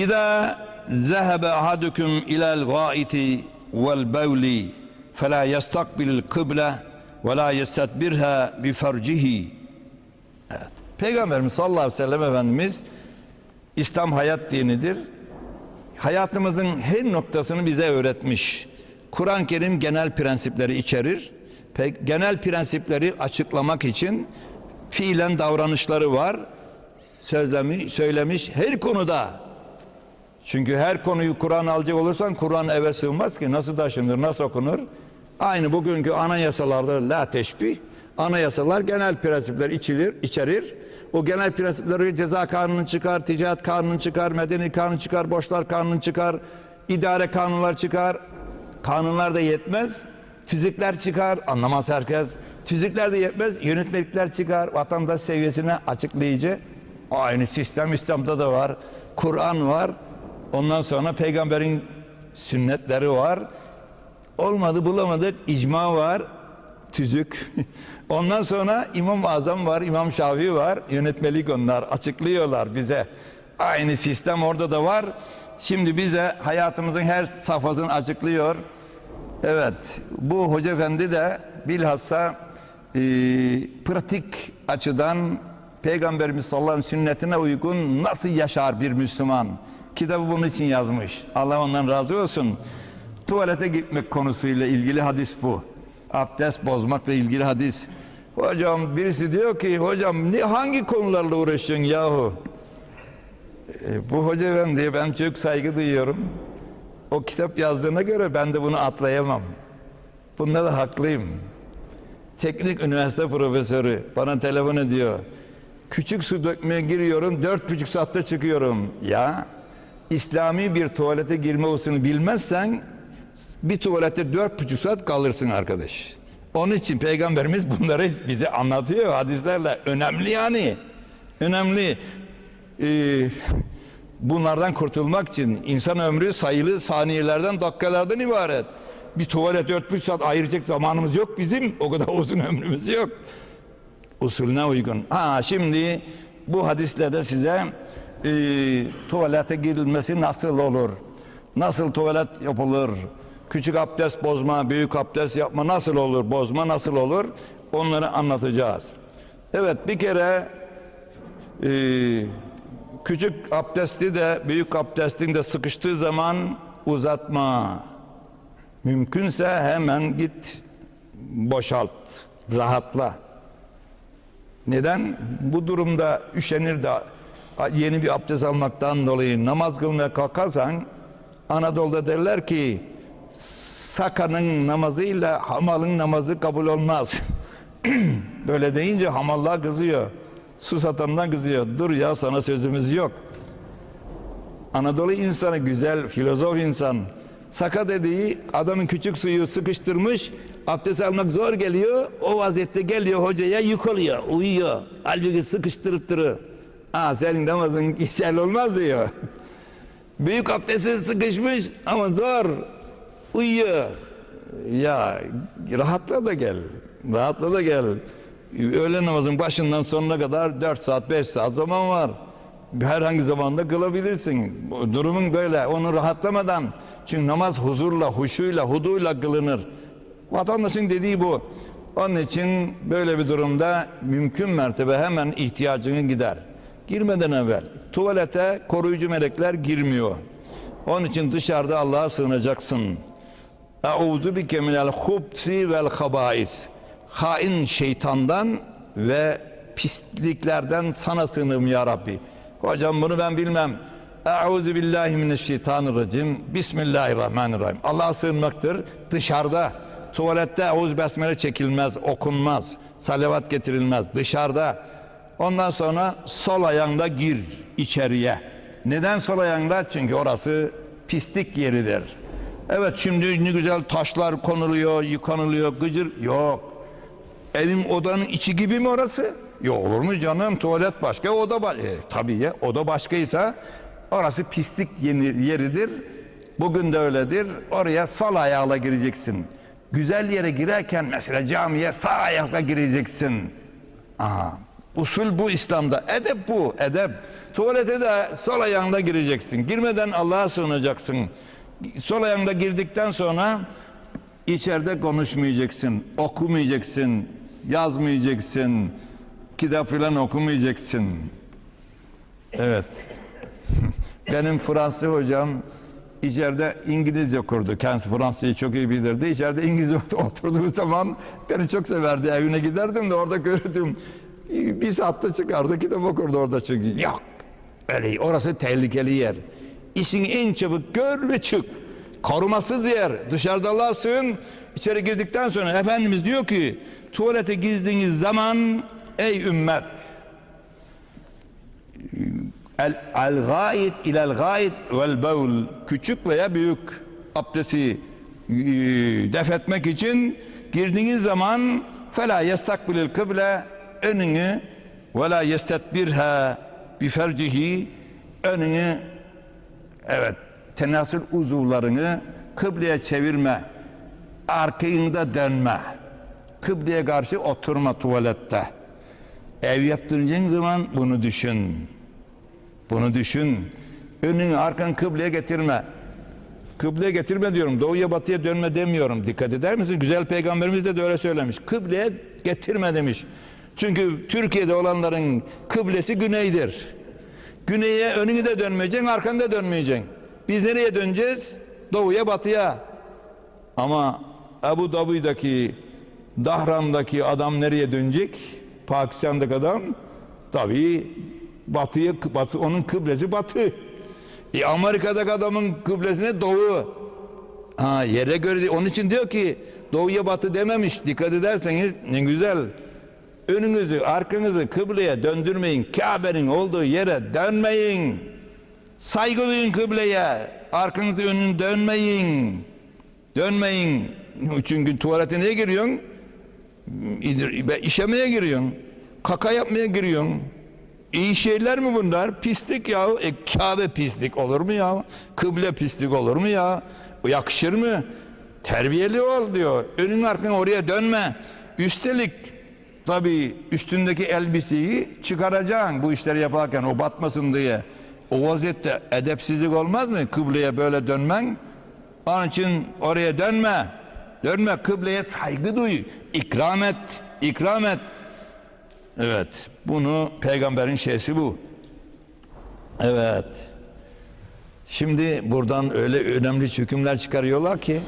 İza zehebe ahadukum ilal gaiti vel bevli fela yestakbilil kıble ve la yestedbirha bi fercihi. Evet. Peygamberimiz sallallahu aleyhi ve sellem Efendimiz İslam hayat dinidir. Hayatımızın her noktasını bize öğretmiş. Kur'an-ı Kerim genel prensipleri içerir. Pe- genel prensipleri açıklamak için fiilen davranışları var. Sözlemiş, söylemiş her konuda. Çünkü her konuyu Kur'an alacak olursan Kur'an eve sığmaz ki. Nasıl taşınır, nasıl okunur? Aynı bugünkü anayasalarda la teşbih. Anayasalar genel prensipler içilir, içerir. O genel prensipleri ceza kanunu çıkar, ticaret kanunu çıkar, medeni kanun çıkar, borçlar kanunu çıkar, idare kanunlar çıkar. Kanunlar da yetmez. Tüzükler çıkar, anlamaz herkes. Tüzükler de yetmez, yönetmelikler çıkar, vatandaş seviyesine açıklayıcı. Aynı sistem İslam'da da var. Kur'an var. Ondan sonra peygamberin sünnetleri var. Olmadı bulamadık icma var. Tüzük. Ondan sonra İmam Azam var, İmam Şafii var. Yönetmelik onlar açıklıyorlar bize. Aynı sistem orada da var. Şimdi bize hayatımızın her safhasını açıklıyor. Evet, bu Hoca Efendi de bilhassa e, pratik açıdan Peygamberimiz sallallahu aleyhi ve sünnetine uygun nasıl yaşar bir Müslüman? Kitabı bunun için yazmış. Allah ondan razı olsun. Tuvalete gitmek konusuyla ilgili hadis bu. Abdest bozmakla ilgili hadis. Hocam birisi diyor ki hocam ne hangi konularla uğraşıyorsun yahu? E, bu hoca efendiye ben çok saygı duyuyorum. O kitap yazdığına göre ben de bunu atlayamam. Bunda da haklıyım. Teknik üniversite profesörü bana telefon ediyor. Küçük su dökmeye giriyorum, dört buçuk saatte çıkıyorum. Ya, İslami bir tuvalete girme usulünü bilmezsen bir tuvalette dört buçuk saat kalırsın arkadaş. Onun için Peygamberimiz bunları bize anlatıyor hadislerle. Önemli yani. Önemli. Ee, bunlardan kurtulmak için insan ömrü sayılı saniyelerden, dakikalardan ibaret. Bir tuvalet dört buçuk saat ayıracak zamanımız yok bizim. O kadar uzun ömrümüz yok. Usulüne uygun. Ha şimdi bu hadislerde size e, tuvalete girilmesi nasıl olur? Nasıl tuvalet yapılır? Küçük abdest bozma, büyük abdest yapma nasıl olur? Bozma nasıl olur? Onları anlatacağız. Evet bir kere e, küçük abdesti de büyük abdestin de sıkıştığı zaman uzatma. Mümkünse hemen git boşalt, rahatla. Neden? Bu durumda üşenir de yeni bir abdest almaktan dolayı namaz kılmaya kalkarsan Anadolu'da derler ki sakanın namazıyla hamalın namazı kabul olmaz. Böyle deyince hamallar kızıyor. Su satandan kızıyor. Dur ya sana sözümüz yok. Anadolu insanı güzel, filozof insan. Saka dediği adamın küçük suyu sıkıştırmış, abdest almak zor geliyor. O vaziyette geliyor hocaya yıkılıyor, uyuyor. Halbuki sıkıştırıp durur. Aa senin namazın geçerli olmaz diyor. Büyük abdesti sıkışmış ama zor. Uyuyor. Ya rahatla da gel. Rahatla da gel. Öğle namazın başından sonuna kadar 4 saat 5 saat zaman var. Herhangi zamanda kılabilirsin. Durumun böyle. Onu rahatlamadan çünkü namaz huzurla, huşuyla, huduyla kılınır. Vatandaşın dediği bu. Onun için böyle bir durumda mümkün mertebe hemen ihtiyacını gider. Girmeden evvel tuvalete koruyucu melekler girmiyor. Onun için dışarıda Allah'a sığınacaksın. Euzu bike minel hubsi vel habais. Hain şeytandan ve pisliklerden sana sığınırım ya Rabbi. Hocam bunu ben bilmem. Euzu billahi mineşşeytanirracim. Bismillahirrahmanirrahim. Allah'a sığınmaktır. Dışarıda tuvalette Eûzü besmele çekilmez, okunmaz. Salavat getirilmez. Dışarıda Ondan sonra sol ayağında gir içeriye. Neden sol ayağında? Çünkü orası pislik yeridir. Evet şimdi ne güzel taşlar konuluyor, yıkanılıyor, gıcır. Yok. Evin odanın içi gibi mi orası? Yok olur mu canım? Tuvalet başka, oda başka. E, tabii ya, oda başkaysa orası pislik yeridir. Bugün de öyledir. Oraya sol ayağla gireceksin. Güzel yere girerken mesela camiye sağ ayakla gireceksin. Aha. Usul bu İslam'da. Edep bu. Edep. Tuvalete de sol ayağında gireceksin. Girmeden Allah'a sığınacaksın. Sol ayağında girdikten sonra içeride konuşmayacaksın. Okumayacaksın. Yazmayacaksın. Kitap falan okumayacaksın. Evet. Benim Fransız hocam içeride İngilizce kurdu. Kendisi Fransızcayı çok iyi bilirdi. İçeride İngilizce oturduğu zaman beni çok severdi. Evine giderdim de orada gördüm. Bir saatte çıkardı kitap okurdu orada çünkü. Yok. Öyle orası tehlikeli yer. İşini en çabuk gör ve çık. Korumasız yer. Dışarıda Allah'a. İçeri girdikten sonra Efendimiz diyor ki tuvalete girdiğiniz zaman ey ümmet El, el gayet ilel gayet vel bevl küçük veya büyük abdesti e, def etmek için girdiğiniz zaman fela yestakbilil kıble önünü ve la yestetbirha bi fercihi önünü evet tenasül uzuvlarını kıbleye çevirme arkayında dönme kıbleye karşı oturma tuvalette ev yaptıracağın zaman bunu düşün bunu düşün. Önünü arkan kıbleye getirme. Kıbleye getirme diyorum. Doğuya batıya dönme demiyorum. Dikkat eder misin? Güzel peygamberimiz de, de öyle söylemiş. Kıbleye getirme demiş. Çünkü Türkiye'de olanların kıblesi güneydir. Güneye önünü de dönmeyeceksin, arkanı da dönmeyeceksin. Biz nereye döneceğiz? Doğuya batıya. Ama Abu Dhabi'deki Dahram'daki adam nereye dönecek? Pakistan'daki adam tabii batıya batı onun kıblesi batı. E Amerika'daki adamın kıblesi ne? Doğu. Ha yere göre. Onun için diyor ki doğuya batı dememiş. Dikkat ederseniz ne güzel. Önünüzü, arkanızı kıbleye döndürmeyin. Kabe'nin olduğu yere dönmeyin. Saygı duyun kıbleye. Arkanızı önünü dönmeyin. Dönmeyin. Çünkü tuvalete neye giriyorsun? İşemeye giriyorsun. Kaka yapmaya giriyorsun. İyi şeyler mi bunlar? Pislik ya. E, Kabe pislik olur mu ya? Kıble pislik olur mu ya? Yakışır mı? Terbiyeli ol diyor. Önün arkın oraya dönme. Üstelik tabii üstündeki elbiseyi çıkaracaksın bu işleri yaparken o batmasın diye. O vaziyette edepsizlik olmaz mı? Kıbleye böyle dönmen. Onun için oraya dönme. Dönme kıbleye saygı duy. İkram et. İkram et. Evet. Bunu peygamberin şeysi bu. Evet. Şimdi buradan öyle önemli hükümler çıkarıyorlar ki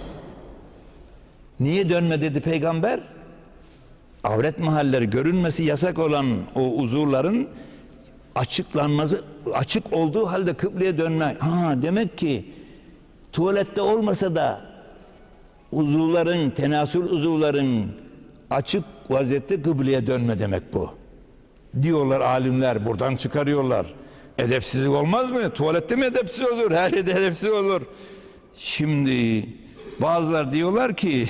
niye dönme dedi peygamber? Avret mahalleri görünmesi yasak olan o uzuvların açıklanması açık olduğu halde kıbleye dönme. Ha demek ki tuvalette olmasa da uzuvların, tenasül uzuvların açık vaziyette kıbleye dönme demek bu. Diyorlar alimler buradan çıkarıyorlar. Edepsizlik olmaz mı? Tuvalette mi edepsiz olur? Her yerde edepsiz olur. Şimdi bazılar diyorlar ki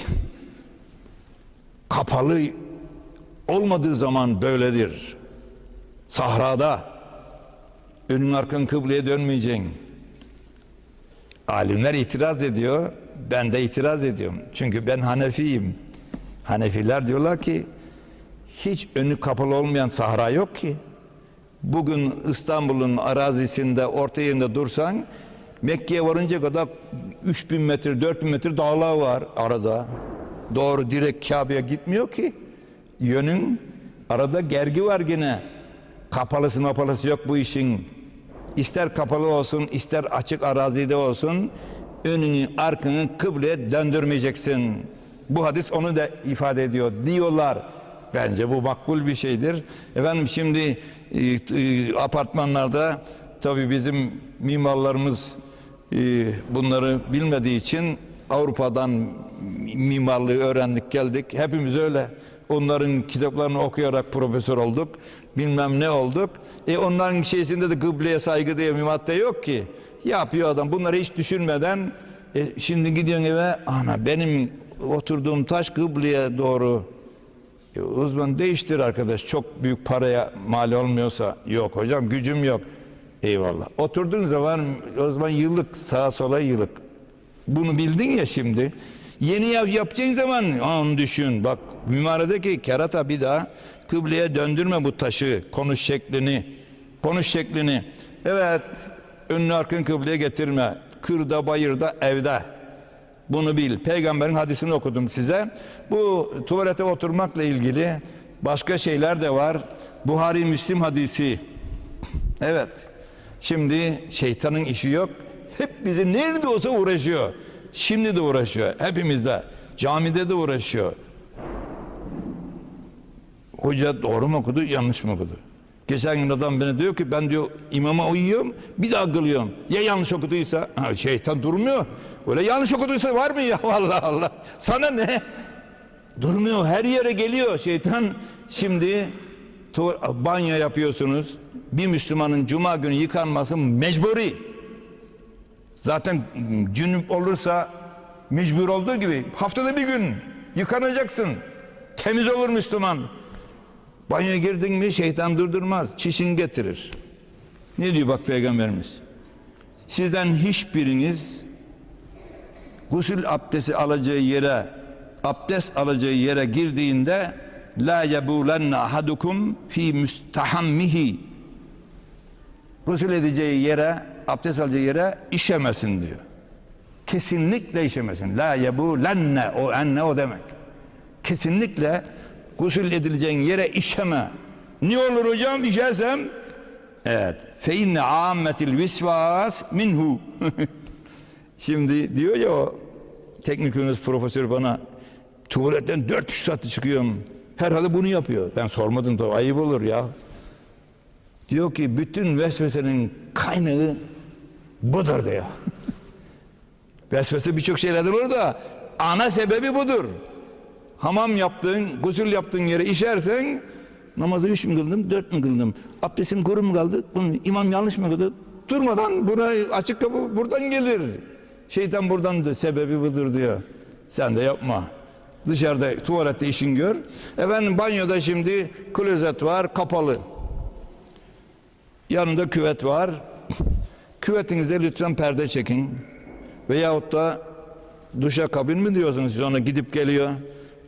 kapalı olmadığı zaman böyledir. Sahrada önün arkan kıbleye dönmeyeceksin. Alimler itiraz ediyor. Ben de itiraz ediyorum. Çünkü ben Hanefiyim. Hanefiler diyorlar ki hiç önü kapalı olmayan sahra yok ki. Bugün İstanbul'un arazisinde orta yerinde dursan Mekke'ye varınca kadar 3000 metre 4000 metre dağlar var arada. Doğru direkt Kabe'ye gitmiyor ki. Yönün arada gergi var gene. Kapalısı mapalısı yok bu işin. İster kapalı olsun ister açık arazide olsun önünü arkanı kıbleye döndürmeyeceksin. Bu hadis onu da ifade ediyor diyorlar. Bence bu makbul bir şeydir. Efendim şimdi e, e, apartmanlarda tabii bizim mimarlarımız e, bunları bilmediği için Avrupa'dan mimarlığı öğrendik geldik. Hepimiz öyle. Onların kitaplarını okuyarak profesör olduk. Bilmem ne olduk. E onların şeysinde de kıbleye saygı diye bir madde yok ki. Yapıyor adam. Bunları hiç düşünmeden e, şimdi gidiyorsun eve ana benim oturduğum taş kıbleye doğru e, o zaman değiştir arkadaş. Çok büyük paraya mal olmuyorsa yok hocam gücüm yok. Eyvallah. Oturduğun zaman o zaman yıllık sağa sola yıllık. Bunu bildin ya şimdi. Yeni ev yapacağın zaman onu düşün. Bak mimarideki kerata bir daha kıbleye döndürme bu taşı, konuş şeklini, konuş şeklini. Evet, önünü arkın kıbleye getirme. Kırda, bayırda, evde. Bunu bil. Peygamberin hadisini okudum size. Bu tuvalete oturmakla ilgili başka şeyler de var. Buhari Müslim hadisi. Evet. Şimdi şeytanın işi yok. Hep bizi nerede olsa uğraşıyor. Şimdi de uğraşıyor. Hepimizde. Camide de uğraşıyor. Hoca doğru mu okudu, yanlış mı okudu? Geçen gün adam bana diyor ki ben diyor imama uyuyorum, bir daha kılıyorum. Ya yanlış okuduysa? Ha, şeytan durmuyor. Öyle yanlış okuduysa var mı ya? Allah Allah. Sana ne? Durmuyor. Her yere geliyor şeytan. Şimdi banyo yapıyorsunuz. Bir Müslümanın cuma günü yıkanması mecburi. Zaten cünüp olursa mecbur olduğu gibi haftada bir gün yıkanacaksın. Temiz olur Müslüman. Banyoya girdin mi şeytan durdurmaz. Çişin getirir. Ne diyor bak peygamberimiz? Sizden hiçbiriniz gusül abdesti alacağı yere abdest alacağı yere girdiğinde la yebulenne ahadukum fi müstahammihi gusül edeceği yere abdest alacağı yere işemesin diyor. Kesinlikle işemesin. La yebulenne o enne o demek. Kesinlikle gusül edileceğin yere işeme. Ne olur hocam işersem? Evet. Fe inne ammetil visvas minhu. Şimdi diyor ya o teknik üniversite profesörü bana tuvaletten dört buçuk saatte çıkıyorum. Herhalde bunu yapıyor. Ben sormadım da ayıp olur ya. Diyor ki bütün vesvesenin kaynağı budur diyor. Vesvese birçok şeylerden olur da ana sebebi budur. Hamam yaptın, gusül yaptığın yere işersen namazı üç mü kıldım, dört mü kıldım? Abdestim kuru mu kaldı? Bunu, imam yanlış mı kıldı? Durmadan buna açık kapı buradan gelir. Şeytan buradan da sebebi budur diyor. Sen de yapma. Dışarıda tuvalette işin gör. Efendim banyoda şimdi klozet var kapalı. Yanında küvet var. Küvetinize lütfen perde çekin. Veyahut da duşa kabin mi diyorsunuz siz ona gidip geliyor.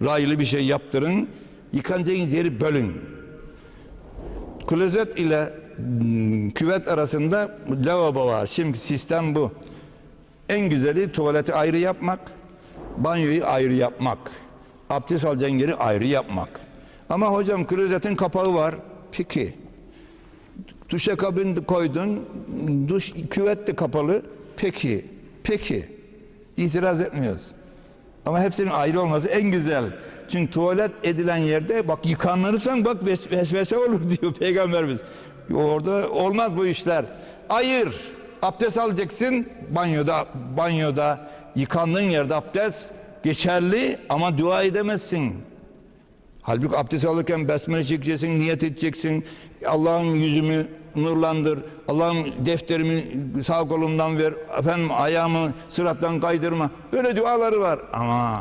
Raylı bir şey yaptırın. Yıkanacağınız yeri bölün. Klozet ile mm, küvet arasında lavabo var. Şimdi sistem bu. En güzeli tuvaleti ayrı yapmak, banyoyu ayrı yapmak. Abdest alacağın yeri ayrı yapmak. Ama hocam klozetin kapağı var. Peki. Duşa kabin koydun, duş küvet de kapalı. Peki, peki. İtiraz etmiyoruz. Ama hepsinin ayrı olması en güzel. Çünkü tuvalet edilen yerde bak yıkanırsan bak ves- vesvese olur diyor peygamberimiz. Orada olmaz bu işler. Ayır. Abdest alacaksın banyoda banyoda yıkandığın yerde abdest geçerli ama dua edemezsin. Halbuki abdest alırken besmele çekeceksin, niyet edeceksin. Allah'ın yüzümü nurlandır. Allah'ım defterimi sağ kolumdan ver. Efendim ayağımı sırattan kaydırma. Böyle duaları var. Ama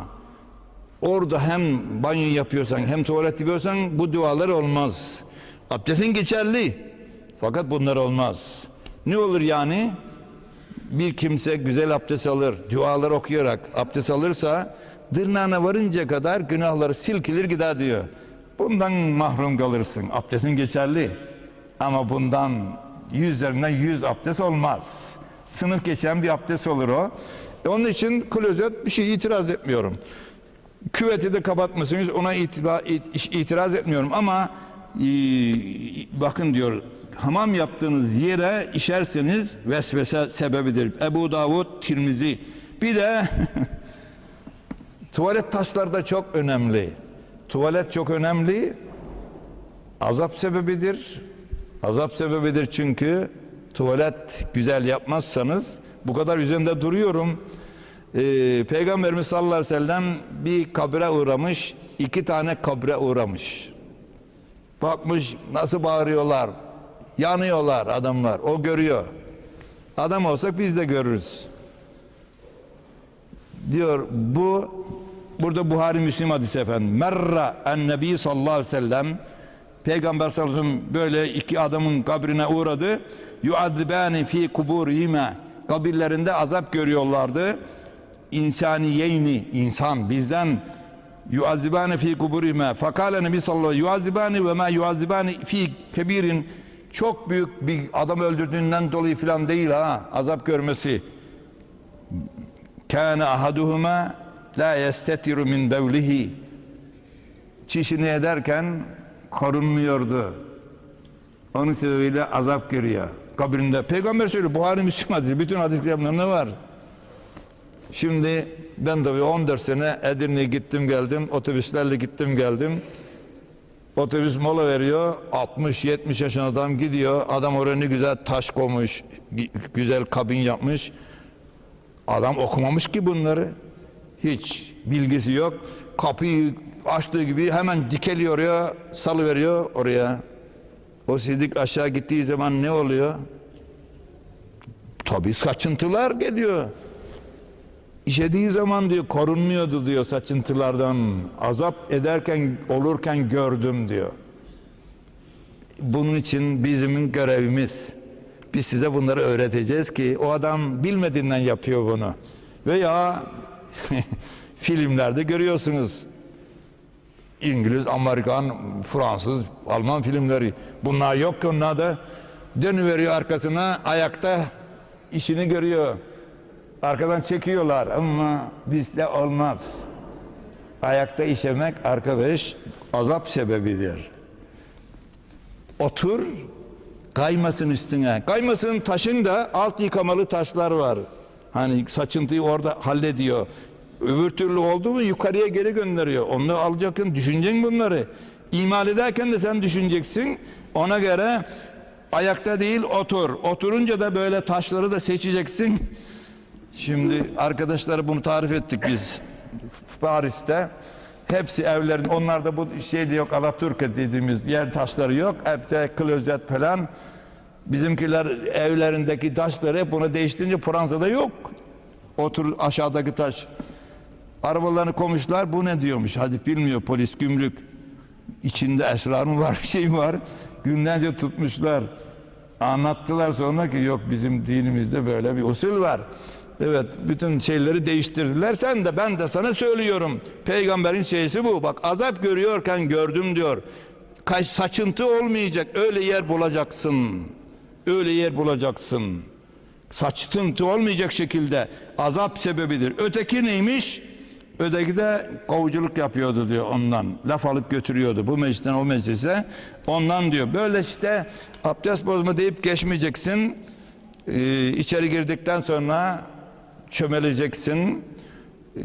orada hem banyo yapıyorsan hem tuvalet yapıyorsan bu dualar olmaz. Abdestin geçerli. Fakat bunlar olmaz. Ne olur yani? Bir kimse güzel abdest alır, dualar okuyarak abdest alırsa dırnağına varınca kadar günahları silkilir gider diyor. Bundan mahrum kalırsın. Abdestin geçerli. Ama bundan yüzlerinden yüz abdest olmaz. Sınıf geçen bir abdest olur o. E onun için klozet bir şey itiraz etmiyorum. Küveti de kapatmışsınız ona itiba, it- itiraz etmiyorum ama e, bakın diyor hamam yaptığınız yere işerseniz vesvese sebebidir. Ebu Davud, Tirmizi. Bir de tuvalet taşları da çok önemli. Tuvalet çok önemli. Azap sebebidir. Azap sebebidir çünkü tuvalet güzel yapmazsanız bu kadar üzerinde duruyorum. Ee, Peygamberimiz sallallahu aleyhi ve sellem bir kabre uğramış, iki tane kabre uğramış. Bakmış nasıl bağırıyorlar, yanıyorlar adamlar, o görüyor. Adam olsak biz de görürüz. Diyor bu, burada Buhari Müslim hadisi efendim. Merra en nebi sallallahu aleyhi ve sellem, Peygamber sallallahu aleyhi ve sellem böyle iki adamın kabrine uğradı. Yuadibani fi kuburihime kabirlerinde azap görüyorlardı. İnsaniyeyni, insan bizden. Yuazibane fi kuburihime fakale nebi sallallahu aleyhi ve yuazibani ve ma yuazibani fi kebirin. Çok büyük bir adam öldürdüğünden dolayı filan değil ha azap görmesi. Kâne ahaduhuma la yestetiru min bevlihi. Çişini ederken korunmuyordu. Onun sebebiyle azap görüyor. Kabrinde. Peygamber söylüyor. Buhari Müslüm hadisi. Bütün hadis kitaplarında var. Şimdi ben tabii 14 sene Edirne'ye gittim geldim. Otobüslerle gittim geldim. Otobüs mola veriyor. 60-70 yaşında adam gidiyor. Adam oraya ne güzel taş koymuş. gü- Güzel kabin yapmış. Adam okumamış ki bunları. Hiç bilgisi yok. Kapıyı açtığı gibi hemen dikeliyor oraya, salıveriyor oraya. O sidik aşağı gittiği zaman ne oluyor? Tabii saçıntılar geliyor. İşediği zaman diyor korunmuyordu diyor saçıntılardan. Azap ederken olurken gördüm diyor. Bunun için bizim görevimiz. Biz size bunları öğreteceğiz ki o adam bilmediğinden yapıyor bunu. Veya filmlerde görüyorsunuz. İngiliz, Amerikan, Fransız, Alman filmleri. Bunlar yok ki onlarda. Dönüveriyor arkasına ayakta işini görüyor. Arkadan çekiyorlar ama bizde olmaz. Ayakta işemek arkadaş azap sebebidir. Otur, kaymasın üstüne. Kaymasın taşın da alt yıkamalı taşlar var. Hani saçıntıyı orada hallediyor. Öbür türlü oldu mu yukarıya geri gönderiyor. Onu alacaksın, düşüneceksin bunları. İmal ederken de sen düşüneceksin. Ona göre ayakta değil otur. Oturunca da böyle taşları da seçeceksin. Şimdi arkadaşlara bunu tarif ettik biz Paris'te. Hepsi evlerin, onlarda bu şey de yok, Alaturka dediğimiz yer taşları yok. Hep de klozet falan. Bizimkiler evlerindeki taşları hep bunu değiştirince Fransa'da yok. Otur aşağıdaki taş. Arabalarını koymuşlar, bu ne diyormuş. Hadi bilmiyor polis, gümrük. İçinde esrar mı var, şey var. Günlerce tutmuşlar. Anlattılar sonra ki yok bizim dinimizde böyle bir usul var. Evet bütün şeyleri değiştirdiler. Sen de ben de sana söylüyorum. Peygamberin şeysi bu. Bak azap görüyorken gördüm diyor. Kaç saçıntı olmayacak. Öyle yer bulacaksın. Öyle yer bulacaksın. Saçıntı olmayacak şekilde azap sebebidir. Öteki neymiş? Öteki de kovuculuk yapıyordu diyor ondan. Laf alıp götürüyordu bu meclisten o meclise. Ondan diyor. Böyle işte abdest bozma deyip geçmeyeceksin. Ee, içeri girdikten sonra çömeleceksin.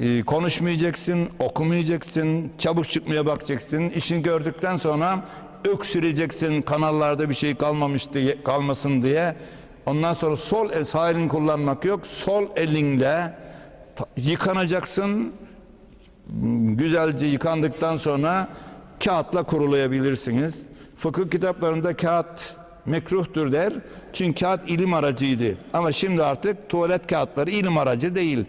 Ee, konuşmayacaksın, okumayacaksın, çabuk çıkmaya bakacaksın. İşini gördükten sonra öksüreceksin kanallarda bir şey kalmamış diye, kalmasın diye. Ondan sonra sol el, sağ elini kullanmak yok. Sol elinle yıkanacaksın. Güzelce yıkandıktan sonra kağıtla kurulayabilirsiniz. Fıkıh kitaplarında kağıt mekruhtur der. Çünkü kağıt ilim aracıydı. Ama şimdi artık tuvalet kağıtları ilim aracı değil.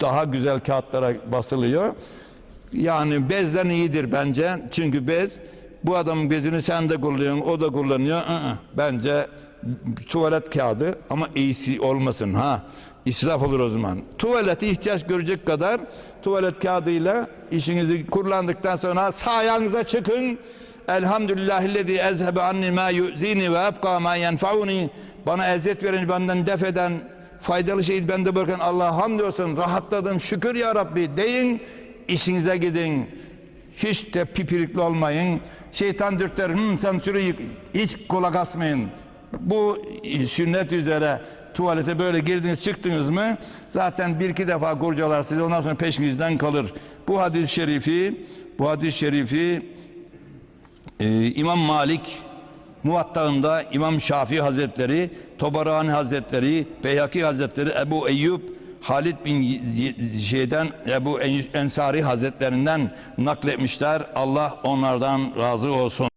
Daha güzel kağıtlara basılıyor. Yani bezden iyidir bence. Çünkü bez bu adamın bezini sen de kullanıyorsun, o da kullanıyor. Aa, bence tuvalet kağıdı ama iyisi olmasın ha. İsraf olur o zaman. Tuvaleti ihtiyaç görecek kadar tuvalet kağıdıyla işinizi kullandıktan sonra sağ ayağınıza çıkın. Elhamdülillahillezî ezhebe anni ma yu'zini ve ebqa ma yenfauni. Bana eziyet veren, benden def eden, faydalı şeyi bende bırakan Allah'a hamdolsun. Rahatladım, şükür ya Rabbi deyin. işinize gidin. Hiç de pipirikli olmayın. Şeytan dürter, "Hı, sen şurayı hiç kulak asmayın. Bu sünnet üzere tuvalete böyle girdiniz çıktınız mı zaten bir iki defa kurcalar sizi ondan sonra peşinizden kalır. Bu hadis-i şerifi bu hadis-i şerifi ee, İmam Malik Muvatta'ında İmam Şafii Hazretleri, Tobarani Hazretleri, Beyhaki Hazretleri, Ebu Eyyub, Halid bin şeyden Ebu Ensari Hazretlerinden nakletmişler. Allah onlardan razı olsun.